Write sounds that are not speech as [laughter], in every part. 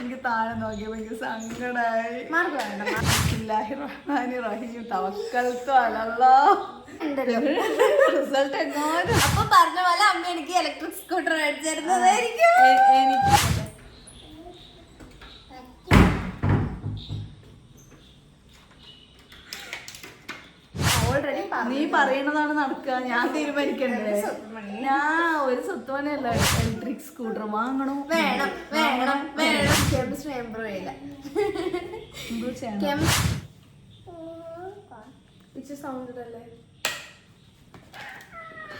എനിക്ക് താഴെ നോക്കിയപ്പോ എനിക്ക് ബിസ്മില്ലാഹിർ റഹ്മാനിർ റഹീം തവക്കൽത്തു അലല്ലാ. റിസൾട്ട് എങ്ങാനും. അപ്പൊ പറഞ്ഞ പോലെ അമ്മ എനിക്ക് ഇലക്ട്രിക് സ്കൂട്ടർ മേടിച്ചിരുന്നതായിരിക്കും എനിക്ക് ഓൾറെഡി നീ പറയണതാണ് നടക്കുക ഞാൻ തീരുമാനിക്കണ്ടേ? ഞാൻ ഒരു സ്വത്തുമനല്ല ഇലക്ട്രിക് സ്കൂട്ടർ വാങ്ങണോ. വേണം വേണം വേണം. കെമിസ്ട്രി ചെയ്യില്ല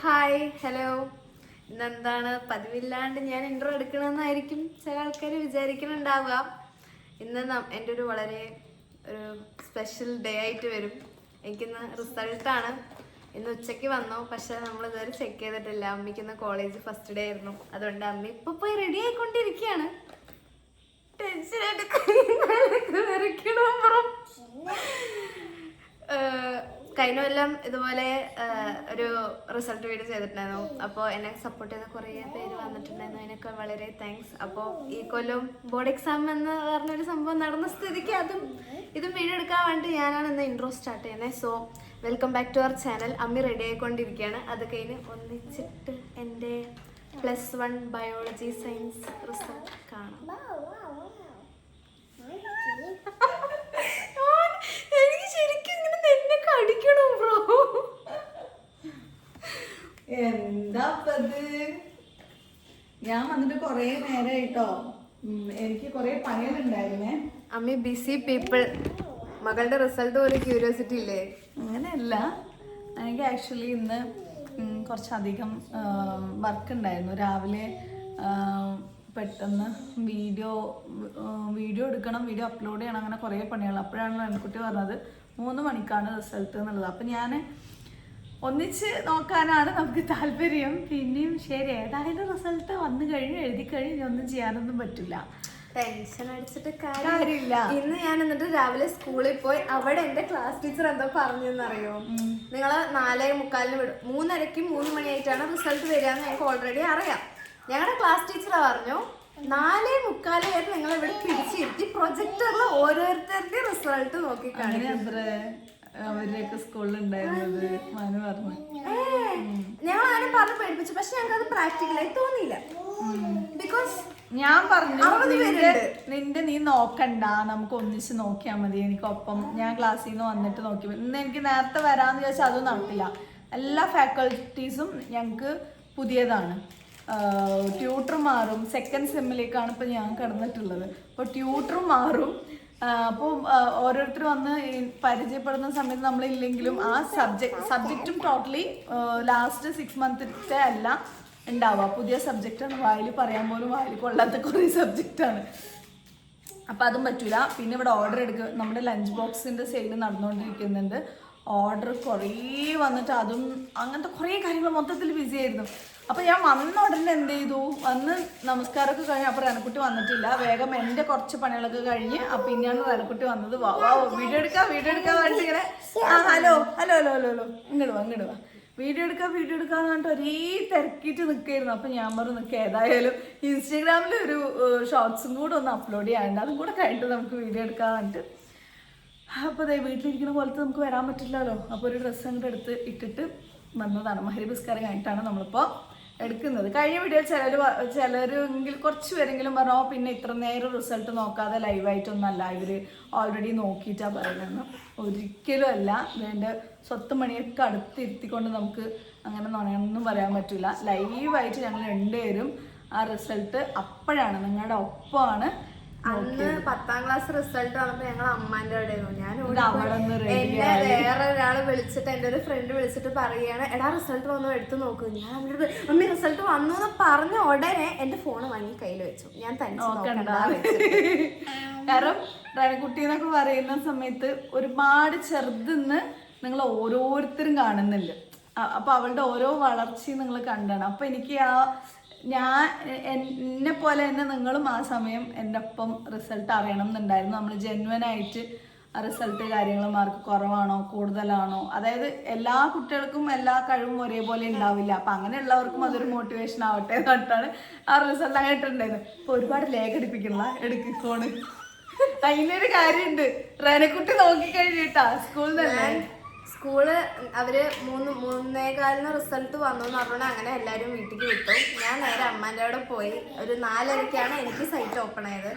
ഹായ് ഹലോ ഇന്നെന്താണ്? പതിവില്ലാണ്ട് ഞാൻ ഇൻട്രോ എടുക്കണമെന്നായിരിക്കും ചില ആൾക്കാർ വിചാരിക്കുന്നുണ്ടാവുക ഇന്ന് എന്റെ ഒരു വളരെ ഒരു സ്പെഷ്യൽ ഡേ ആയിട്ട് വരും. എനിക്കിന്ന് റിസൾട്ടാണ് ഇന്ന് ഉച്ചയ്ക്ക് വന്നു. പക്ഷെ നമ്മൾ ഇതുവരെ ചെക്ക് ചെയ്തിട്ടില്ല. അമ്മയ്ക്ക് ഇന്ന് കോളേജ് ഫസ്റ്റ് ഡേ ആയിരുന്നു. അതുകൊണ്ട് അമ്മ ഇപ്പൊ പോയി റെഡി ആയിക്കൊണ്ടിരിക്കുകയാണ്. വരയ്ക്കണം കഴിഞ്ഞ കൊല്ലം ഇതുപോലെ ഒരു റിസൾട്ട് വീഡിയോ ചെയ്തിട്ടുണ്ടായിരുന്നു. അപ്പോൾ എന്നെ സപ്പോർട്ട് ചെയ്ത കുറേ പേര് വന്നിട്ടുണ്ടായിരുന്നു. അതിനൊക്കെ വളരെ താങ്ക്സ് അപ്പോൾ ഈ കൊല്ലം ബോർഡ് എക്സാം എന്ന് പറഞ്ഞൊരു സംഭവം നടന്ന സ്ഥിതിക്ക് അതും ഇതും വീടെടുക്കാൻ വേണ്ടി ഞാനാണ് ഇന്ന് ഇൻട്രോ സ്റ്റാർട്ട് ചെയ്യുന്നത് so welcome back to our channel അമ്മി റെഡി ആയിക്കൊണ്ടിരിക്കുകയാണ്. അത് കഴിഞ്ഞ് ഒന്നിച്ചിട്ട് എന്റെ plus one biology science result കാണാം ഓൻ എനിക്ക് ശരിക്കും ഇങ്ങനെ നിന്നെ ബ്രോ എന്താ ഇത് ഞാൻ വന്നിട്ട് കൊറേ നേരമായിട്ടോ എനിക്ക് കൊറേ പണികളുണ്ടായിരുന്നേ. അമ്മി ബിസി പീപ്പിൾ മകളുടെ റിസൾട്ട് പോലെ ക്യൂരിയോസിറ്റി ഇല്ലേ? അങ്ങനെയല്ല. എനിക്ക് ആക്ച്വലി ഇന്ന് കുറച്ചധികം വർക്ക് ഉണ്ടായിരുന്നു. രാവിലെ പെട്ടെന്ന് വീഡിയോ വീഡിയോ എടുക്കണം വീഡിയോ അപ്ലോഡ് ചെയ്യണം അങ്ങനെ കുറേ പണികൾ. അപ്പോഴാണ് എൻകുട്ടി പറഞ്ഞത്. മൂന്ന് മണിക്കാണ് റിസൾട്ട് എന്നുള്ളത്. അപ്പം ഞാൻ ഒന്നിച്ച് നോക്കാനാണ് നമുക്ക് താല്പര്യം. പിന്നെയും ശരി ഏതായാലും റിസൾട്ട് വന്നു കഴിഞ്ഞ് എഴുതി കഴിഞ്ഞ് ഒന്നും ചെയ്യാനൊന്നും പറ്റില്ല. ടെൻഷൻ അടിച്ചിട്ട് കാര്യമില്ല. ഇന്ന് ഞാൻ എന്നിട്ട് രാവിലെ സ്കൂളിൽ പോയി അവിടെ എന്റെ ക്ലാസ് ടീച്ചർ എന്തോ പറഞ്ഞെന്നറിയോ? നിങ്ങൾ നാലേ മുക്കാലിന് വിടും. മൂന്നരയ്ക്കും മൂന്ന് മണിയായിട്ടാണ് റിസൾട്ട് വരിക എന്ന് ഞങ്ങൾക്ക് ഓൾറെഡി അറിയാം. ഞങ്ങളുടെ ക്ലാസ് ടീച്ചർ പറഞ്ഞു. നാലേ മുക്കാലേ വരെ നിങ്ങൾ ഇവിടെ പിടിച്ചിരുത്തി പ്രൊജക്ടറിൽ ഓരോരുത്തരുടെ റിസൾട്ട് നോക്കി അവരുടെയൊക്കെ സ്കൂളിൽ ഉണ്ടായിരുന്നത് മനു പറഞ്ഞു. ഞങ്ങൾ അങ്ങനെ പറഞ്ഞ് പഠിപ്പിച്ചു പക്ഷെ ഞങ്ങൾക്ക് അത് പ്രാക്ടിക്കലായി തോന്നിയില്ല. ബിക്കോസ് ഞാൻ പറഞ്ഞു നിന്റെ നിന്റെ നീ നോക്കണ്ട നമുക്ക് ഒന്നിച്ച് നോക്കിയാൽ മതി. എനിക്കൊപ്പം ഞാൻ ക്ലാസ്സിൽ നിന്ന് വന്നിട്ട് നോക്കി ഇന്ന് എനിക്ക് നേരത്തെ വരാന്ന് ചോദിച്ചാൽ അതും നടത്തില്ല. എല്ലാ ഫാക്കൾട്ടീസും ഞങ്ങൾക്ക് പുതിയതാണ്. ട്യൂട്ടർ മാറും. സെക്കൻഡ് സെമ്മിലേക്കാണ് ഇപ്പം ഞാൻ കടന്നിട്ടുള്ളത്. അപ്പോൾ ട്യൂട്ടർ മാറും. അപ്പോൾ ഓരോരുത്തർ വന്ന് പരിചയപ്പെടുന്ന സമയത്ത് നമ്മളില്ലെങ്കിലും ആ സബ്ജക്ട് സബ്ജക്റ്റും ടോട്ടലി ലാസ്റ്റ് സിക്സ് മന്ത്സിന്റെ അല്ല ഉണ്ടാവുക. പുതിയ സബ്ജക്റ്റാണ് വായിൽ പറയാൻ പോലും വായിൽ കൊള്ളാത്ത കുറേ സബ്ജക്റ്റാണ് അപ്പം അതും പറ്റില്ല പിന്നെ ഇവിടെ ഓർഡർ എടുക്കുക നമ്മുടെ ലഞ്ച് ബോക്സിന്റെ സെയിൽ നടന്നുകൊണ്ടിരിക്കുന്നുണ്ട്. ഓർഡർ കുറേ വന്നിട്ട് അതും അങ്ങനത്തെ കുറേ കാര്യങ്ങൾ മൊത്തത്തിൽ ബിസി ആയിരുന്നു. അപ്പോൾ ഞാൻ വന്ന ഉടനെ എന്ത് ചെയ്തു? വന്ന് നമസ്കാരമൊക്കെ കഴിഞ്ഞ് അപ്പോൾ റനക്കുട്ടി വന്നിട്ടില്ല. വേഗം എന്റെ കുറച്ച് പണികളൊക്കെ കഴിഞ്ഞ് അപ്പം പിന്നെയാണ് റനക്കുട്ടി വന്നത്. വാ വാ വീഡിയോ എടുക്കാം വീഡിയോ എടുക്കാൻ വേണ്ടി ഇങ്ങനെ ആ hello hello hello hello hello ഇങ്ങോട്ട് വാ ഇങ്ങോട്ട് വാ. വീഡിയോ എടുക്കാം വീഡിയോ എടുക്കാന്ന് പറഞ്ഞിട്ട് ഒരേ തിരക്കിയിട്ട് നിൽക്കായിരുന്നു അപ്പം ഞാൻ പറഞ്ഞു നിൽക്കുക ഏതായാലും ഇൻസ്റ്റാഗ്രാമിൽ ഒരു ഷോർട്സും കൂടെ ഒന്ന് അപ്ലോഡ് ചെയ്യാനുണ്ട്. അതും കൂടെ കഴിഞ്ഞിട്ട് നമുക്ക് വീഡിയോ എടുക്കാൻ പറഞ്ഞിട്ട് അപ്പോൾ അതെ വീട്ടിലിരിക്കുന്ന പോലത്തെ നമുക്ക് വരാൻ പറ്റില്ലല്ലോ. അപ്പോൾ ഒരു ഡ്രസ്സ് അങ്ങോട്ട് എടുത്ത് ഇട്ടിട്ട് വന്നതാണ്. മഹരി പുസ്കാരം കഴിഞ്ഞിട്ടാണ് നമ്മളിപ്പോൾ എടുക്കുന്നത്. കഴിഞ്ഞ വീഡിയോ ചിലർ ചിലരെങ്കിൽ കുറച്ച് പേരെങ്കിലും പറഞ്ഞോ "ഓ, പിന്നെ ഇത്ര നേരം റിസൾട്ട് നോക്കാതെ ലൈവായിട്ടൊന്നല്ല ഇവർ ഓൾറെഡി നോക്കിയിട്ടാണ് പറയുന്നത് ഒരിക്കലും അല്ല. ഇതിന്റെ സ്വത്ത് മണിയൊക്കെ അടുത്തിരുത്തിക്കൊണ്ട് നമുക്ക് അങ്ങനെ നുണയൊന്നും പറയാൻ പറ്റില്ല. ലൈവായിട്ട് ഞങ്ങൾ രണ്ടുപേരും ആ റിസൾട്ട് അപ്പോഴാണ്. നിങ്ങളുടെ ഒപ്പമാണ്. അന്ന് പത്താം ക്ലാസ് റിസൾട്ട് വന്നപ്പോ ഞങ്ങൾ അമ്മാന്റെ അവിടെ ഞാൻ എന്റെ എന്നെ വേറെ ഒരാൾ വിളിച്ചിട്ട് എന്റെ ഒരു ഫ്രണ്ട് വിളിച്ചിട്ട് പറയാണ് എടാ റിസൾട്ട് വന്നു? എടുത്തു നോക്കൂ. ഞാൻ അവരുടെ മമ്മി റിസൾട്ട് വന്നു എന്ന് പറഞ്ഞ ഉടനെ എന്റെ ഫോൺ വാങ്ങി കയ്യിൽ വെച്ചു. ഞാൻ തനിച്ച് കാരണം റനക്കുട്ടി എന്നൊക്കെ പറയുന്ന സമയത്ത് ഒരുപാട് ചെറുതെന്ന് നിങ്ങൾ ഓരോരുത്തരും കാണുന്നില്ല. അപ്പൊ അവളുടെ ഓരോ വളർച്ചയും നിങ്ങൾ കണ്ടാണ്. അപ്പൊ എനിക്ക് ആ ഞാൻ എന്നെ പോലെ തന്നെ നിങ്ങളും ആ സമയം എന്റെ ഒപ്പം റിസൾട്ട് അറിയണം എന്നുണ്ടായിരുന്നു. നമ്മൾ ജെന്വൻ ആയിട്ട് ആ റിസൾട്ട് കാര്യങ്ങൾ മാർക്ക് കുറവാണോ കൂടുതലാണോ? അതായത് എല്ലാ കുട്ടികൾക്കും എല്ലാ കഴിവും ഒരേപോലെ ഉണ്ടാവില്ല. അപ്പം അങ്ങനെയുള്ളവർക്കും അതൊരു മോട്ടിവേഷൻ ആവട്ടെ എന്ന് പറഞ്ഞിട്ടാണ് ആ റിസൾട്ട് അങ്ങനെ ഇട്ടിട്ടുണ്ടായിരുന്നു അപ്പോൾ ഒരുപാട് ലേഖടിപ്പിക്കണ എടുക്കിക്കോണ് അതിനൊരു കാര്യമുണ്ട്. റേനക്കുട്ടി നോക്കിക്കഴിഞ്ഞിട്ടാ സ്കൂളിൽ തന്നെ സ്കൂൾ അവർ മൂന്ന് മൂന്നേകാലിന് റിസൾട്ട് വന്നു എന്ന് പറഞ്ഞാൽ അങ്ങനെ എല്ലാരും വീട്ടിലേക്ക് വിട്ടു. ഞാൻ നേരെ അമ്മാന്റെ അവിടെ പോയി. ഒരു നാലരക്കാണ് എനിക്ക് സൈറ്റ് ഓപ്പൺ ആയത്.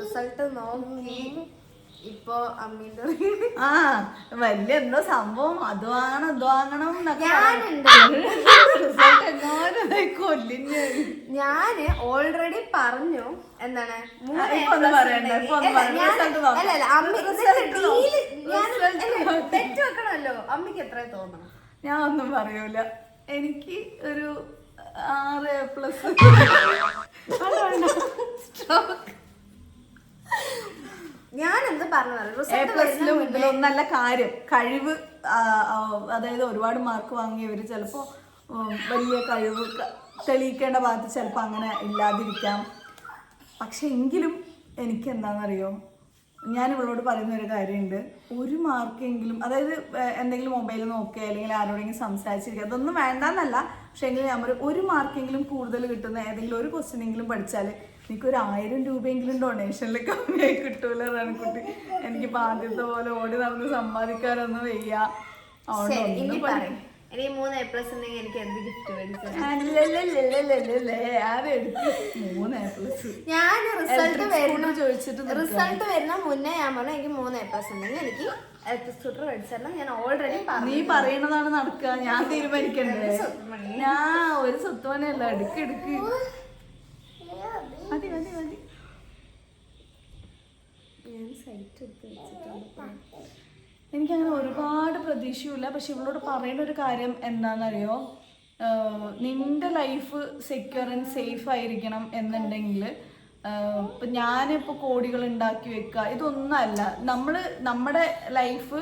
റിസൾട്ട് നോക്കി. ഇപ്പോ അമ്മീന്റെ ആ വലിയ എന്തോ സംഭവം. അത് വാങ്ങണം ഇത് വാങ്ങണം എന്നൊക്കെ ഞാനുണ്ട്. റിസൾട്ട് എങ്ങാനും കൊല്ലിന് ഞാൻ ഓൾറെഡി പറഞ്ഞു എന്താണ്. തെറ്റ് വെക്കണല്ലോ അമ്മയ്ക്ക് എത്ര തോന്നണം? ഞാൻ ഒന്നും പറയൂല. എനിക്ക് ഒരു ആറ് പ്ലസ് [laughs] ഞാൻ എന്ത് പറഞ്ഞു ഇതിലൊന്നല്ല കാര്യം. കഴിവ് അതായത് ഒരുപാട് മാർക്ക് വാങ്ങിയവർ ചിലപ്പോ വലിയ കഴിവ് തെളിയിക്കേണ്ട ഭാഗത്ത് ചിലപ്പോൾ അങ്ങനെ ഇല്ലാതിരിക്കാം. പക്ഷെ എങ്കിലും എനിക്ക് എന്താണെന്നറിയോ ഞാൻ ഇവളോട് പറയുന്ന ഒരു കാര്യമുണ്ട് ഒരു മാർക്കെങ്കിലും അതായത് എന്തെങ്കിലും മൊബൈൽ നോക്കുക അല്ലെങ്കിൽ ആരോടെങ്കിലും സംസാരിച്ചിരിക്കുക അതൊന്നും വേണ്ടെന്നല്ല. പക്ഷെ എങ്കിലും ഞാൻ പറയും ഒരു മാർക്കെങ്കിലും കൂടുതൽ കിട്ടുന്ന ഏതെങ്കിലും ഒരു ക്വസ്റ്റ്യനെങ്കിലും പഠിച്ചാൽ എനിക്കൊരു ആയിരം രൂപയെങ്കിലും ഡൊണേഷനിൽ കമ്മിയായി കിട്ടൂല റൺകുട്ടി. എനിക്ക് ആദ്യത്തെ പോലെ ഓടി നടന്ന് സമ്പാദിക്കാനൊന്നും വയ്യ. ഇനി മൂന്ന് എ പ്ലസ് ഉണ്ടെങ്കിൽ എനിക്ക് എന്ത് ഗിഫ്റ്റ് ഞാൻ റിസൾട്ട് വരുന്ന ചോദിച്ചിട്ട് റിസൾട്ട് വരുന്ന മുന്നേ ഞാൻ പറഞ്ഞു എനിക്ക് മൂന്ന് എ പ്ലസ് ഉണ്ടെങ്കിൽ എനിക്ക് ഇലക്ട്രിക് സ്കൂട്ടർ മേടിച്ചിരണം ഞാൻ ഓൾറെഡി നീ പറയണതാണ് നടക്കുക. ഞാൻ തീരുമാനിക്കണ്ടേ? ഞാൻ ഒരു സ്വത്തുമനല്ല എടുക്ക് എടുക്ക്. മതി മതി മതി. ഞാൻ സൈറ്റ് എടുത്ത് വെച്ചിട്ടുണ്ട്. എനിക്കങ്ങനെ ഒരുപാട് പ്രതീക്ഷയില്ല പക്ഷെ ഇവളോട് പറയുന്ന ഒരു കാര്യം എന്താണെന്നറിയോ? നിന്റെ ലൈഫ് സെക്യൂർ ആൻഡ് സേഫ് ആയിരിക്കണം എന്നുണ്ടെങ്കിൽ ഇപ്പം ഞാനിപ്പോൾ കോടികൾ ഉണ്ടാക്കി വെക്കുക ഇതൊന്നുമല്ല നമ്മൾ നമ്മുടെ ലൈഫ്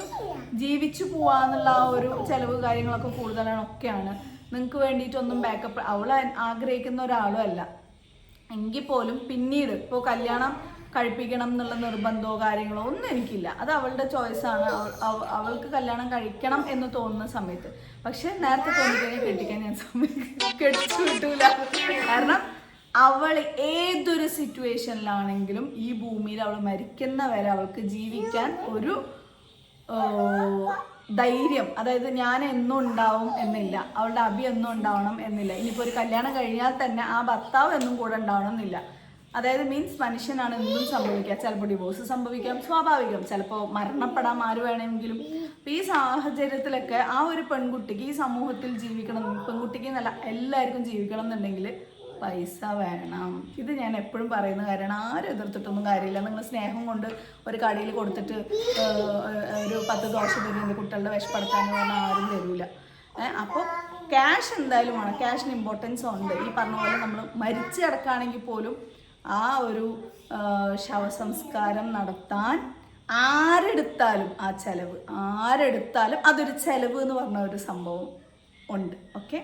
ജീവിച്ചു പോവാന്നുള്ള ആ ഒരു ചിലവ് കാര്യങ്ങളൊക്കെ കൂടുതലാണ് ഒക്കെയാണ്. നിങ്ങൾക്ക് വേണ്ടിയിട്ടൊന്നും ബാക്കപ്പ് അവൾ ആഗ്രഹിക്കുന്ന ഒരാളും അല്ല. എങ്കിൽ പോലും പിന്നീട് ഇപ്പോൾ കല്യാണം കഴിപ്പിക്കണം എന്നുള്ള നിർബന്ധമോ കാര്യങ്ങളോ ഒന്നും എനിക്കില്ല. അത് അവളുടെ ചോയ്സാണ് അവൾക്ക് കല്യാണം കഴിക്കണം എന്ന് തോന്നുന്ന സമയത്ത്. പക്ഷെ നേരത്തെ തോന്നിക്കഴിഞ്ഞാൽ കെട്ടിക്കാൻ ഞാൻ കെട്ടിച്ചു കിട്ടൂല കാരണം അവൾ ഏതൊരു സിറ്റുവേഷനിലാണെങ്കിലും ഈ ഭൂമിയിൽ അവൾ മരിക്കുന്ന വരെ അവൾക്ക് ജീവിക്കാൻ ഒരു ധൈര്യം അതായത് ഞാൻ എന്നും ഉണ്ടാവും എന്നില്ല അവളുടെ അഭി എന്നും ഉണ്ടാവണം എന്നില്ല. ഇനിയിപ്പോൾ ഒരു കല്യാണം കഴിഞ്ഞാൽ തന്നെ ആ ഭർത്താവ് എന്നും കൂടെ ഉണ്ടാവണം എന്നില്ല. അതായത് മീൻസ് മനുഷ്യനാണ് എന്തും സംഭവിക്കുക ചിലപ്പോൾ ഡിവോഴ്സ് സംഭവിക്കാം സ്വാഭാവികം. ചിലപ്പോൾ മരണപ്പെടാം ആര് വേണമെങ്കിലും. അപ്പം ഈ സാഹചര്യത്തിലൊക്കെ ആ ഒരു പെൺകുട്ടിക്ക് ഈ സമൂഹത്തിൽ ജീവിക്കണം പെൺകുട്ടിക്ക് നല്ല എല്ലാവർക്കും ജീവിക്കണം എന്നുണ്ടെങ്കിൽ പൈസ വേണം. ഇത് ഞാൻ എപ്പോഴും പറയുന്ന കാര്യമാണ്. ആരും എതിർത്തിട്ടൊന്നും കാര്യമില്ല. നിങ്ങൾ സ്നേഹം കൊണ്ട് ഒരു കടയിൽ കൊടുത്തിട്ട് ഒരു പത്ത് ദോശ തരുന്നത് കുട്ടികളുടെ വിഷപ്പെടുത്താന്ന് പറഞ്ഞാൽ ആരും തരൂല അപ്പോൾ ക്യാഷ് എന്തായാലും വേണം. ക്യാഷിന് ഇമ്പോർട്ടൻസ് ഉണ്ട്. ഈ പറഞ്ഞ പോലെ നമ്മൾ മരിച്ചു കിടക്കുകയാണെങ്കിൽ പോലും ആ ഒരു ശവസംസ്കാരം നടത്താൻ ആരെടുത്താലും ആ ചെലവ് ആരെടുത്താലും അതൊരു ചെലവ് എന്ന് പറഞ്ഞ ഒരു സംഭവം ഉണ്ട്. ഓക്കെ?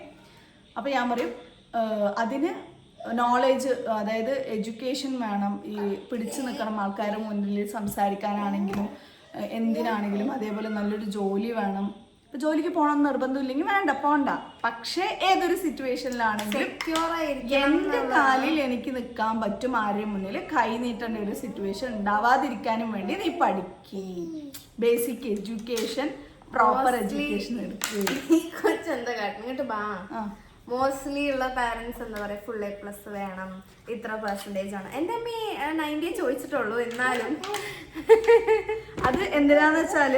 അപ്പോൾ ഞാൻ പറയും അതിന് നോളേജ് അതായത് എഡ്യൂക്കേഷൻ വേണം. ഈ പിടിച്ചു നിൽക്കണം ആൾക്കാരുടെ മുന്നിൽ സംസാരിക്കാനാണെങ്കിലും എന്തിനാണെങ്കിലും അതേപോലെ നല്ലൊരു ജോലി വേണം. ഇപ്പൊ ജോലിക്ക് പോകണം എന്ന് നിർബന്ധമില്ലെങ്കിൽ വേണ്ട പോണ്ട. പക്ഷേ ഏതൊരു സിറ്റുവേഷനിലാണെങ്കിലും എന്റെ കാലിൽ എനിക്ക് നിൽക്കാൻ പറ്റും ആരുടെ മുന്നിൽ കൈ നീട്ടേണ്ട ഒരു സിറ്റുവേഷൻ ഉണ്ടാവാതിരിക്കാനും വേണ്ടി നീ പഠിക്കേ. ബേസിക് എഡ്യൂക്കേഷൻ പ്രോപ്പർ എഡ്യൂക്കേഷൻ എടുക്കുക മോസ്റ്റ്ലി ഉള്ള പാരന്റ്സ് എന്താ പറയാ ഫുൾ എ പ്ലസ് വേണം. ഇത്ര പെർസെന്റേജ് ആണ്. എന്റെ അമ്മ നയന്റി ചോദിച്ചിട്ടുള്ളൂ എന്നാലും. അത് എന്തിനാന്ന് വെച്ചാൽ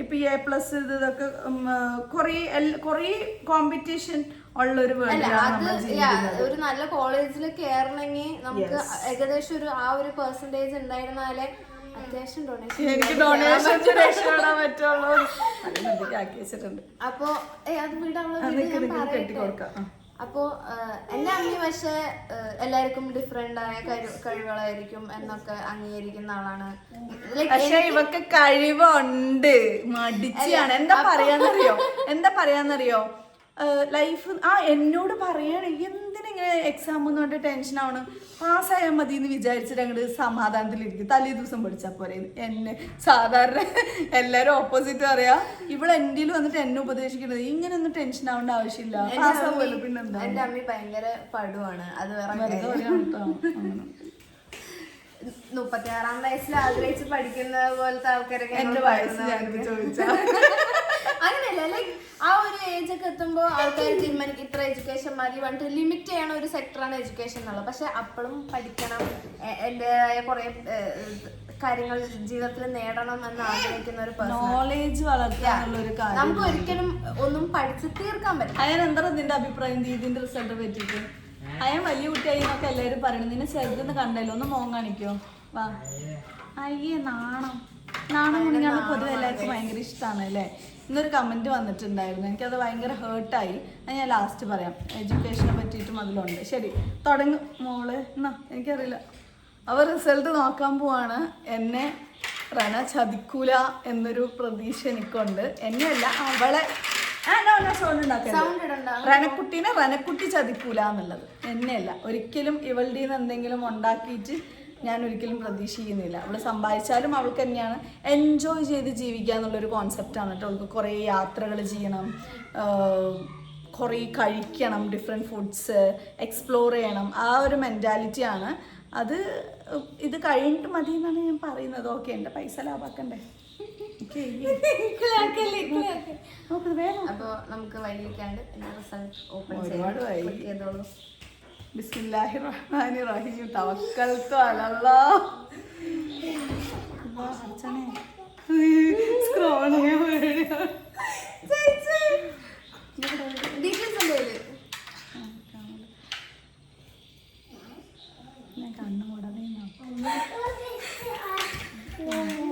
ഈ എ പ്ലസ് ഇത് ഇതൊക്കെ കുറേ കുറേ കോമ്പറ്റീഷൻ ഉള്ള ഒരു ഒരു നല്ല കോളേജിൽ കയറണമെങ്കിൽ നമുക്ക് ഏകദേശം ഒരു ആ ഒരു പെർസെന്റേജ് ഉണ്ടായിരുന്നാലേ എനിക്ക് ഡൊണേഷൻ പറ്റുള്ളൂ. ആക്കി വെച്ചിട്ടുണ്ട്. അപ്പൊ അത് വിടാനുള്ള അത് വീട് നിനക്ക് ഞാൻ നിനക്ക് കെട്ടിക്കൊടുക്കാം. അപ്പോ എന്റെ അമ്മി പക്ഷെ എല്ലാവർക്കും ഡിഫറെന്റ് ആയ കഴിവുകളായിരിക്കും എന്നൊക്കെ അംഗീകരിക്കുന്ന ആളാണ്. പക്ഷെ ഇവക്ക് കഴിവുണ്ട്. മടിച്ചാണ് എന്താ പറയാന്നറിയോ? എന്താ പറയാന്നറിയോ? ലൈഫ് ആ എന്നോട് പറയണെങ്കിൽ ഇങ്ങനെ എക്സാം എന്ന് പറഞ്ഞിട്ട് ടെൻഷൻ ആവണം. പാസ്സായാൽ മതി എന്ന് വിചാരിച്ചിട്ട് അങ്ങോട്ട് സമാധാനത്തിലിരിക്കും. തലേ ദിവസം പഠിച്ചാൽ പോരെ. എന്നെ സാധാരണ എല്ലാവരും ഓപ്പോസിറ്റ് പറയാ. ഇവിടെ എന്റെ വന്നിട്ട് എന്നെ ഉപദേശിക്കുന്നത് ഇങ്ങനെ ഒന്നും ടെൻഷൻ ആവേണ്ട ആവശ്യമില്ല. പാസ്സാവുമല്ലോ പിന്നെന്താ എന്റെ അമ്മ ഭയങ്കര പടുവാണ്. അത് വേറെ വെറുതെ കാര്യം. പറയാൻ കേട്ടോ. അങ്ങനെ. മുപ്പത്തിയാറാം വയസ്സിൽ ആഗ്രഹിച്ച് പഠിക്കുന്ന പോലത്തെ ആൾക്കാരൊക്കെ എന്റെ വയസ്സിൽ [laughs] അങ്ങനെയല്ല ലൈക് ആ ഒരു ഏജ് ഒക്കെ എത്തുമ്പോ ആൾക്കാർ തീരുമാനിക്കും. ഇത്ര എഡ്യൂക്കേഷൻ മതി പറഞ്ഞിട്ട് ലിമിറ്റ് ചെയ്യണ ഒരു സെക്ടറാണ് എഡ്യൂക്കേഷൻ എന്നുള്ളത്. പക്ഷെ അപ്പോഴും പഠിക്കണം എന്റെതായ എന്റേതായ കുറെ കാര്യങ്ങൾ ജീവിതത്തിൽ നേടണം എന്ന് ആഗ്രഹിക്കുന്ന ഒരു. നോളേജ് വളർത്താനുള്ള ഒരു കാര്യം നമുക്ക് ഒരിക്കലും ഒന്നും പഠിച്ച് തീർക്കാൻ പറ്റും അതിനെന്താ നിന്റെ അഭിപ്രായം? ദീദിന്റെ റിസൾട്ട് പറ്റിയിട്ട്? അയൻ വലിയ കുട്ടിയായി എന്നൊക്കെ എല്ലാവരും പറയണം നിന്നെ ചെറുതെന്ന് കണ്ടല്ലോ. ഒന്ന് മോൻ കാണിക്കോ. വാ. അയ്യേ നാണം. നാണം കുഞ്ഞാണ് പൊതുവെ എല്ലാവർക്കും ഭയങ്കര ഇഷ്ടമാണ് അല്ലേ? ഇന്നൊരു കമന്റ് വന്നിട്ടുണ്ടായിരുന്നു. എനിക്കത് ഭയങ്കര ഹേർട്ടായി അത് ഞാൻ ലാസ്റ്റ് പറയാം. എഡ്യൂക്കേഷനെ പറ്റിയിട്ടും അതിലുണ്ട്. ശരി തുടങ്ങും. മോൾ എന്നാ എനിക്കറിയില്ല. അവർ റിസൾട്ട് നോക്കാൻ പോവാണ്. എന്നെ റന ചതിക്കൂല എന്നൊരു പ്രതീക്ഷ എനിക്കുണ്ട്. എന്നെയല്ല അവളെ റനക്കുട്ടീനെ റനക്കുട്ടി ചതിക്കൂല എന്നുള്ളത്. എന്നെയല്ല. ഒരിക്കലും ഇവളുടെ നിന്ന് എന്തെങ്കിലും ഉണ്ടാക്കിയിട്ട് ഞാൻ ഒരിക്കലും പ്രതീക്ഷിക്കുന്നില്ല. അവൾ സമ്പാദിച്ചാലും അവൾക്ക് തന്നെയാണ് എൻജോയ് ചെയ്ത് ജീവിക്കുക എന്നുള്ളൊരു കോൺസെപ്റ്റാണ് കേട്ടോ. അവൾക്ക് കുറേ യാത്രകൾ ചെയ്യണം കുറേ കഴിക്കണം ഡിഫറെന്റ് ഫുഡ്സ് എക്സ്പ്ലോർ ചെയ്യണം. ആ ഒരു മെന്റാലിറ്റിയാണ് അത് ഇത് കഴിഞ്ഞിട്ട് മതി എന്നാണ് ഞാൻ പറയുന്നത്. ഓക്കെ എന്റെ പൈസ ലാഭാക്കണ്ടേ Okay. നോക്ക് ഇത് വേഗം അപ്പൊ നമുക്ക് വൈകിക്കാണ്ട് റിസൾട്ട് ഓപ്പൺ. ചെയ്തോളൂ ബിസ്മില്ലാഹി റഹ്മാനി റഹീം തവക്കൽത്തു അലല്ലാ. അല്ലാ, പടച്ചോനെ. Scroll ചെയ്യാൻ പേടിയാ. ഡീറ്റെയിൽസ് ഉണ്ട് ഞാൻ കണ്ണ് മൂടണേ നോക്ക്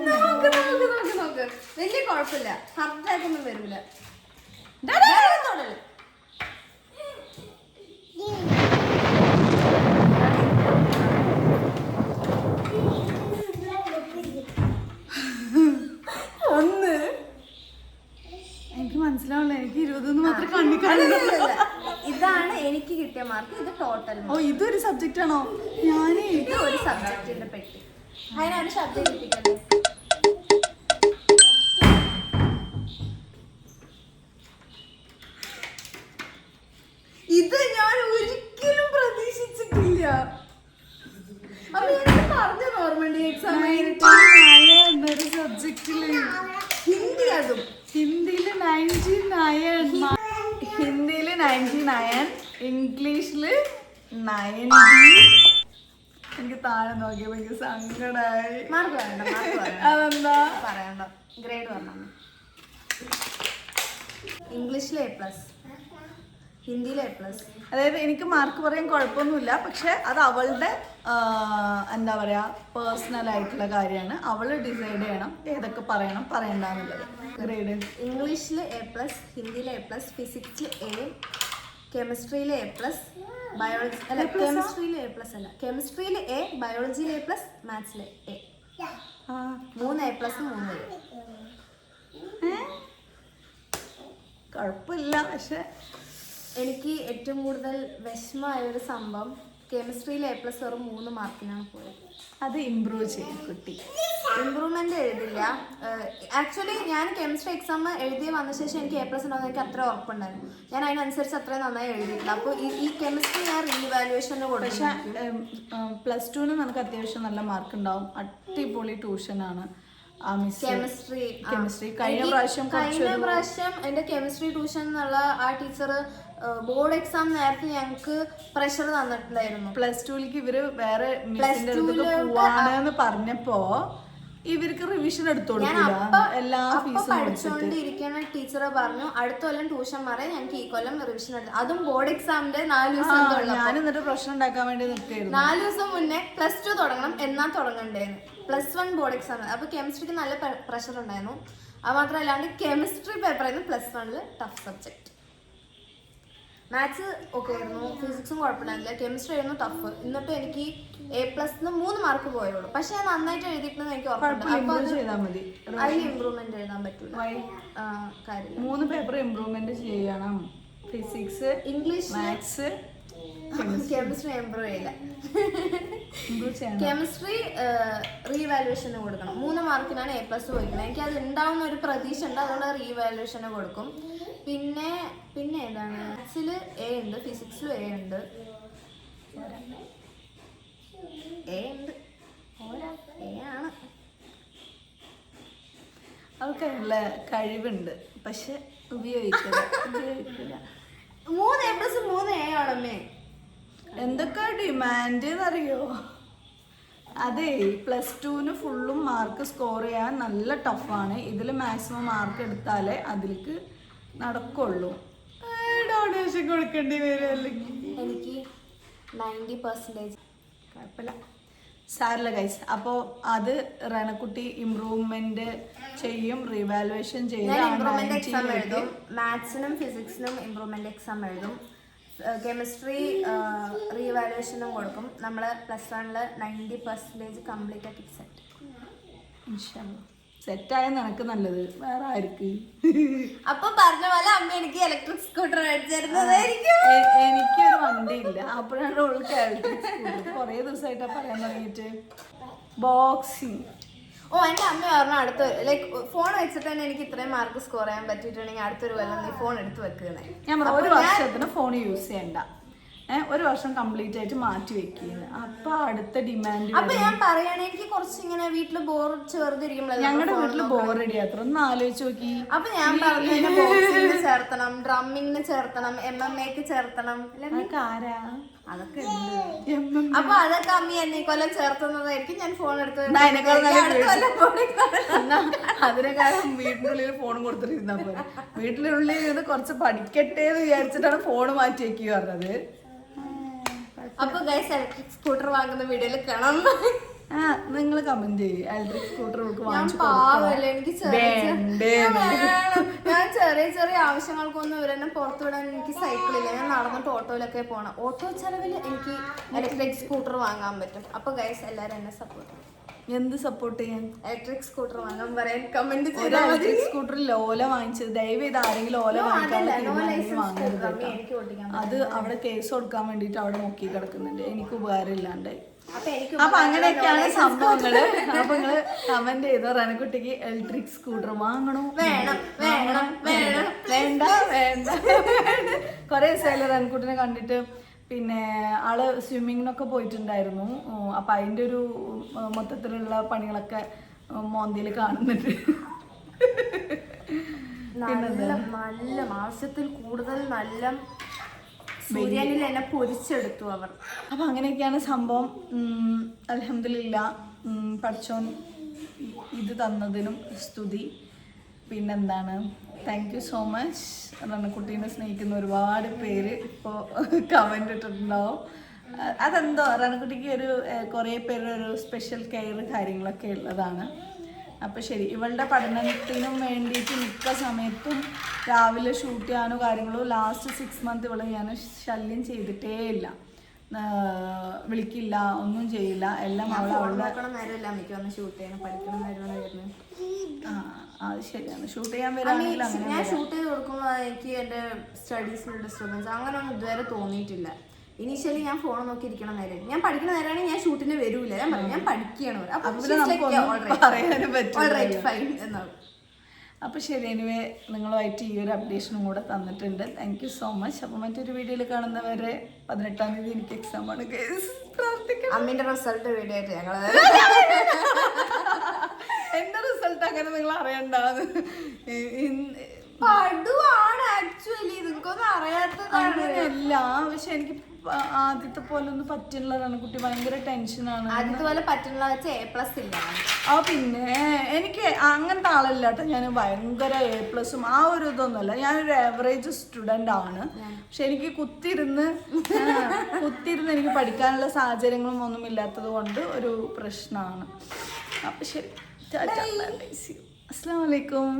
നോക്ക് നോക്ക് നോക്ക് കുഴപ്പമില്ല. ഹർജായിട്ടൊന്നും വരില്ല ഒന്ന്. എനിക്ക് മനസ്സിലാവില്ല എനിക്ക് ഇരുപതൊന്ന് മാത്രം കണ്ണി ഇതാണ് എനിക്ക് കിട്ടിയ മാർക്ക് ഇത് ടോട്ടൽ ഓ ഇതൊരു സബ്ജക്റ്റ് ആണോ? ഞാനേ. ഇത് ഒരു സബ്ജക്റ്റിന്റെ പെട്ടി. അതിനൊരു ശബ്ദം കിട്ടിക്കല്ലേ നയന്റി എനിക്ക് താഴെ നോക്കിയപ്പോ എനിക്ക് സങ്കടായി. മാർക്ക് പറയണ്ട മാർക്ക് പറയണ്ട അതെന്താ? പറയണ്ട. ഗ്രേഡ് പറഞ്ഞു ഇംഗ്ലീഷിൽ എ പ്ലസ് ഹിന്ദിയിൽ എ പ്ലസ് അതായത് എനിക്ക് മാർക്ക് പറയാൻ കുഴപ്പമൊന്നുമില്ല. പക്ഷെ അത് അവളുടെ എന്താ പറയാ പേഴ്സണൽ ആയിട്ടുള്ള കാര്യമാണ്. അവൾ ഡിസൈഡ് ചെയ്യണം ഏതൊക്കെ പറയണം പറയണ്ടെന്നുള്ളത് ഗ്രേഡ്. ഇംഗ്ലീഷിൽ എ പ്ലസ് ഹിന്ദിയിൽ എ പ്ലസ് ഫിസിക്സിൽ എ കെമിസ്ട്രിയിൽ എ പ്ലസ് ബയോളജി അല്ല കെമിസ്ട്രിയിൽ എ പ്ലസ് അല്ല. കെമിസ്ട്രിയിൽ എ ബയോളജിയിൽ എ പ്ലസ് മാത്സിൽ എ ആ. മൂന്ന് എ പ്ലസ് മൂന്ന് എ കുഴപ്പമില്ല പക്ഷെ എനിക്ക് ഏറ്റവും കൂടുതൽ വിഷമമായ ഒരു സംഭവം കെമിസ്ട്രിയിൽ എ പ്ലസ് വെറും മൂന്ന് മാർക്കിനാണ് പോയത്. അത് ഇമ്പ്രൂവ് ചെയ്യും കുട്ടി. ഇമ്പ്രൂവ്മെന്റ് എഴുതില്ല. ആക്ച്വലി ഞാൻ കെമിസ്ട്രി എക്സാം എഴുതി വന്ന ശേഷം എനിക്ക് എ പ്ലസ് ഉണ്ടാകുന്ന എനിക്ക് അത്ര ഉറപ്പുണ്ടായിരുന്നു. ഞാൻ അതിനനുസരിച്ച് അത്രയും നന്നായി എഴുതിയിട്ടില്ല. അപ്പോൾ ഈ ഈ കെമിസ്ട്രി ഞാൻ റീവാലുവേഷന് പക്ഷെ പ്ലസ് ടുവിന് നമുക്ക് അത്യാവശ്യം നല്ല മാർക്ക് ഉണ്ടാവും. അടിപൊളി ട്യൂഷനാണ് കെമിസ്ട്രി കെമിസ്ട്രി കഴിഞ്ഞ പ്രാവശ്യം കഴിഞ്ഞ പ്രാവശ്യം എന്റെ കെമിസ്ട്രി ട്യൂഷൻ എന്നുള്ള ആ ടീച്ചർ ബോർഡ് എക്സാം നേരത്തെ ഞങ്ങൾക്ക് പ്രഷർ തന്നിട്ടുണ്ടായിരുന്നു പ്ലസ് ടുവിലേക്ക് ഇവർ വേറെ പറഞ്ഞപ്പോ ഇവർക്ക് റിവിഷൻ എടുത്തോളൂ എല്ലാ പഠിച്ചുകൊണ്ടിരിക്കുന്ന ടീച്ചർ പറഞ്ഞു അടുത്ത കൊല്ലം ട്യൂഷൻ മാറി ഞങ്ങൾക്ക് ഈ കൊല്ലം റിവിഷൻ എടുത്തു അതും ബോർഡ് എക്സാമിന്റെ നാല് ദിവസം ഞാൻ എന്നിട്ട് പ്രശ്നം ഉണ്ടാക്കാൻ വേണ്ടി നിൽക്കുകയായിരുന്നു നാല് ദിവസം മുന്നേ പ്ലസ് ടു തുടങ്ങണം എന്നാ തുടങ്ങണ്ടേന്ന്. പ്ലസ് വൺ ബോർഡ് എക്സാം അപ്പൊ കെമിസ്ട്രിക്ക് നല്ല പ്രഷർ ഉണ്ടായിരുന്നു. അത് മാത്രമല്ലാണ്ട് കെമിസ്ട്രി പേപ്പർ ആയിരുന്നു പ്ലസ് വണ്ണിൽ ടഫ് സബ്ജക്ട് മാത്സ് ഒക്കെ ആയിരുന്നു ഫിസിക്സും കുഴപ്പമില്ലായിരുന്നില്ല കെമിസ്ട്രി ആയിരുന്നു ടഫ് എന്നിട്ട് എനിക്ക് എ പ്ലസ് മൂന്ന് മാർക്ക് പോയുള്ളൂ. പക്ഷെ ഞാൻ നന്നായിട്ട് എഴുതിയിട്ടുണ്ടെന്ന് എനിക്ക് ഉറപ്പുണ്ട്. അതിൽ ഇമ്പ്രൂവ്മെന്റ് എഴുതാൻ പറ്റൂല. കാര്യം മൂന്ന് പേപ്പർ ഇമ്പ്രൂവ്മെന്റ് ചെയ്യണം. Physics English maths chemistry improve ചെയ്യില്ല. കെമിസ്ട്രി റീവാലുവേഷന് കൊടുക്കണം. മൂന്ന് മാർക്കിനാണ് എ പ്ലസ് പോയിരിക്കുന്നത് എനിക്ക് അത് ഉണ്ടാവുന്ന ഒരു പ്രതീക്ഷ ഉണ്ട് അതുകൊണ്ട് റീവാലുവേഷന് കൊടുക്കും. പിന്നെ പിന്നെ ഏതാണ്? മാത്സിൽ എ ഉണ്ട്. ഫിസിക്സിലും എ ഉണ്ട്. എ ഉണ്ട്. എ ആണ്. അവൾക്കുള്ള കഴിവുണ്ട്. പക്ഷെ ഉപയോഗിക്കില്ല. [laughs] ഉപയോഗിക്കില്ല. മൂന്ന് എ പ്ലസ് മൂന്ന് എ ആണമ്മേ എന്തൊക്കെ ഡിമാൻഡ് എന്നറിയോ അതെ പ്ലസ് ടുവിന് ഫുള്ളും മാർക്ക് സ്കോർ ചെയ്യാൻ നല്ല ടഫാണ്. ഇതിൽ മാക്സിമം മാർക്ക് എടുത്താലേ അതിലേക്ക് നടക്കുള്ളൂ. ഡൊണേഷൻ കൊടുക്കേണ്ടി വരും അല്ലെങ്കിൽ എനിക്ക് നയന്റി പെർസെന്റേജ് കുഴപ്പമില്ല. സാരില്ല ഗൈസ് അപ്പോൾ അത് റണക്കുട്ടി ഇമ്പ്രൂവ്മെന്റ് ചെയ്യും റിവാലുവേഷൻ ചെയ്യും ഇമ്പ്രൂവ്മെന്റ് എക്സാം എഴുതും. മാത്സിനും ഫിസിക്സിനും ഇമ്പ്രൂവ്മെന്റ് എക്സാം എഴുതും. കെമിസ്ട്രി റീവാലുവേഷനും കൊടുക്കും. നമ്മൾ പ്ലസ് വണ്ണിൽ നയന്റി പെർസെന്റേജ് കംപ്ലീറ്റ് ആക്കി സെറ്റ് സെറ്റായ നിനക്ക് നല്ലത്. വേറെ ആർക്ക്? അപ്പൊ പറഞ്ഞ പോലെ അമ്മ എനിക്ക് ഇലക്ട്രിക് സ്കൂട്ടർ മേടിച്ചിരുന്നതായിരിക്കും എ- വണ്ടി ഇല്ല അപ്പോഴാണ് ഉൾക്ക് കുറേ ദിവസമായിട്ടാ പറയാൻ തുടങ്ങിയിട്ട്. ബോക്സിങ് ഓ എന്റെ അമ്മ പറഞ്ഞു അടുത്ത ലൈക്ക് ഫോൺ വെച്ചിട്ട് തന്നെ എനിക്ക് ഇത്രയും മാർക്ക് സ്കോർ ചെയ്യാൻ പറ്റിയിട്ടുണ്ടെങ്കിൽ അടുത്തൊരു കൊല്ലം നീ ഫോൺ എടുത്ത് വെക്കണേ ഞാൻ ഒരു വർഷത്തിന് ഫോൺ യൂസ് ചെയ്യണ്ട. ഒരു വർഷം കംപ്ലീറ്റ് ആയിട്ട് മാറ്റി വെക്കുന്നത് അപ്പൊ അടുത്ത ഡിമാൻഡ് അപ്പൊ ഞാൻ പറയുകയാണെങ്കിൽ എനിക്ക് കുറച്ച് ഇങ്ങനെ വീട്ടിൽ ബോർ ചേർത്തിരിക്കുമ്പോഴല്ലേ ഞങ്ങളുടെ വീട്ടിൽ ബോറടി അത്ര ഒന്ന് ആലോചിച്ച് നോക്കി. അപ്പൊ ഞാൻ പറഞ്ഞു ചേർത്തണം ഡ്രമ്മിങ്ങിന് ചേർത്തണം എം എം എക്ക് ചേർത്തണം. ആരാ? അതൊക്കെ അപ്പൊ അതൊക്കെ അമ്മി എന്നെ കൊല്ലം ചേർത്തുന്നതായിരിക്കും. ഞാൻ ഫോൺ എടുത്ത് അതിനെക്കാളും വീട്ടിനുള്ളിൽ ഫോൺ കൊടുത്തിട്ടിരുന്ന വീട്ടിനുള്ളിൽ ഇരുന്ന് കുറച്ച് പഠിക്കട്ടെ എന്ന് വിചാരിച്ചിട്ടാണ് ഫോൺ മാറ്റി വെക്കുക പറഞ്ഞത്. അപ്പൊ ഗൈസ് ഇലക്ട്രിക് സ്കൂട്ടർ വാങ്ങുന്ന വീഡിയോയിൽ കാണാം. ആ നിങ്ങൾ കമന്റ് ചെയ്യും. ഇലക്ട്രിക് സ്കൂട്ടർ നമുക്ക് ഞാൻ വാങ്ങിച്ചു പാവല്ലേ എനിക്ക് ഞാൻ ചെറിയ ചെറിയ ആവശ്യങ്ങൾക്കൊന്നും ഇവരെന്നെ പുറത്തു വിടാൻ എനിക്ക് സൈക്കിളില്ല ഞാൻ നടന്നിട്ട് ഓട്ടോയിലൊക്കെ പോണം. ഓട്ടോ ചെലവിൽ എനിക്ക് ഇലക്ട്രിക് സ്കൂട്ടർ വാങ്ങാൻ പറ്റും. അപ്പൊ ഗൈസ് എല്ലാരും എന്നെ സപ്പോർട്ട് എന്ത് സപ്പോർട്ട് ചെയ്യാൻ? ഇലക്ട്രിക് സ്കൂട്ടർ വാങ്ങാൻ പറയാൻ കമന്റ് ഒരു ചെയ്താൽ ഇലക്ട്രിക് സ്കൂട്ടറിൽ ഓല വാങ്ങിച്ചത്. ദയവ് ചെയ്ത് ആരെങ്കിലും ഓല വാങ്ങിക്കാൻ അത് അവിടെ കേസ് കൊടുക്കാൻ വേണ്ടിട്ട് അവിടെ നോക്കി കിടക്കുന്നുണ്ട്. എനിക്ക് ഉപകാരം ഇല്ലാണ്ട് അപ്പൊ എനിക്ക് അപ്പൊ അങ്ങനെയൊക്കെയാണ് സംഭവങ്ങൾ. അപ്പൊ നിങ്ങൾ കമന്റ് ചെയ്ത? റനക്കുട്ടിക്ക് ഇലക്ട്രിക് സ്കൂട്ടർ വാങ്ങണോ? വേണം വേണം വേണം. വേണ്ട വേണ്ട. കൊറേ ദിവസമായാലും റനക്കുട്ടിനെ കണ്ടിട്ട്. പിന്നെ ആൾ സ്വിമ്മിങ്ങിനൊക്കെ പോയിട്ടുണ്ടായിരുന്നു. അപ്പൊ അതിന്റെ ഒരു മൊത്തത്തിലുള്ള പണികളൊക്കെ മോന്തിയിൽ കാണുന്നുണ്ട്. നല്ല നല്ല മാസത്തിൽ കൂടുതൽ നല്ല സൂര്യനിൽ എന്നെ പൊരിച്ചെടുത്തു അവർ. അപ്പം അങ്ങനെയൊക്കെയാണ് സംഭവം. അലഹമില്ല പഠിച്ചോൻ ഇത് തന്നതിനും സ്തുതി. പിന്നെന്താണ്? താങ്ക് യു സോ മച്ച് റണ്ണക്കുട്ടീനെ സ്നേഹിക്കുന്ന ഒരുപാട് പേര് ഇപ്പോൾ കമന്റ് ഇട്ടിട്ടുണ്ടാവും. അതെന്തോ റണ്ണക്കുട്ടിക്ക് ഒരു കുറേ പേരുടെ ഒരു സ്പെഷ്യൽ കെയർ കാര്യങ്ങളൊക്കെ ഉള്ളതാണ്. അപ്പോൾ ശരി ഇവളുടെ പഠനത്തിനും വേണ്ടിയിട്ട് മിക്ക സമയത്തും രാവിലെ ഷൂട്ട് ചെയ്യാനോ കാര്യങ്ങളോ ലാസ്റ്റ് സിക്സ് മന്ത് ഇവളെ ഞാൻ ശല്യം ചെയ്തിട്ടേ ഇല്ല. വിളിക്കില്ല ഒന്നും ചെയ്യില്ല. എല്ലാം അവളെ അവളുടെ ഷൂട്ട് ചെയ്യണം പഠിക്കണം ആ അത് ശരിയാണ്. ഷൂട്ട് ചെയ്യാൻ വരാണെങ്കിൽ അങ്ങനെ ഞാൻ ഷൂട്ട് ചെയ്ത് കൊടുക്കുമ്പോൾ എനിക്ക് എന്റെ സ്റ്റഡീസിൽ ഡിസ്റ്റർബൻസ് അങ്ങനെ ഒന്നും ഇതുവരെ തോന്നിയിട്ടില്ല. ഇനീഷ്യലി ഞാൻ ഫോൺ നോക്കി ഇരിക്കണം നേരം. ഞാൻ പഠിക്കുന്ന നേരമാണെങ്കിൽ ഞാൻ ഷൂട്ടിന് വരൂല. ഞാൻ പറഞ്ഞു ഞാൻ പഠിക്കുകയാണ് എന്നാണ് അപ്പോൾ ശരി എനിവേ നിങ്ങളുമായിട്ട് ഈ ഒരു അപ്ഡേഷനും കൂടെ തന്നിട്ടുണ്ട്. താങ്ക് യു സോ മച്ച് അപ്പോൾ മറ്റൊരു വീഡിയോയിൽ കാണുന്നവരെ പതിനെട്ടാം തീയതി എനിക്ക് എക്സാം ആണ് കേസ് പ്രാർത്ഥിക്കണം. അമ്മിന്റെ റിസൾട്ട് വീഡിയോ ആയിട്ട് ഞങ്ങൾ [laughs] റിസൾട്ട് അങ്ങനെ നിങ്ങൾ അറിയണ്ടാന്ന്? പടുവാണ് ആക്ച്വലി നിങ്ങൾക്കൊന്നും അറിയാത്തതാണ് പക്ഷെ എനിക്ക് ആദ്യത്തെ പോലെ ഒന്നും പറ്റില്ല കുട്ടി ഭയങ്കര ടെൻഷനാണ് ആദ്യത്തെ പോലെ എ പ്ലസ് ഇല്ല. ആ പിന്നെ എനിക്ക് അങ്ങനത്തെ ആളല്ല കേട്ടോ. ഞാൻ ഭയങ്കര എ പ്ലസും ആ ഒരു ഇതൊന്നുമല്ല. ഞാനൊരു ആവറേജ് സ്റ്റുഡന്റ് ആണ്. പക്ഷെ എനിക്ക് കുത്തിരുന്ന് കുത്തിരുന്ന് എനിക്ക് പഠിക്കാനുള്ള സാഹചര്യങ്ങളും ഒന്നും ഇല്ലാത്തത് കൊണ്ട് ഒരു പ്രശ്നമാണ്. അപ്പം ശരി. টাটা আসসালামু আলাইকুম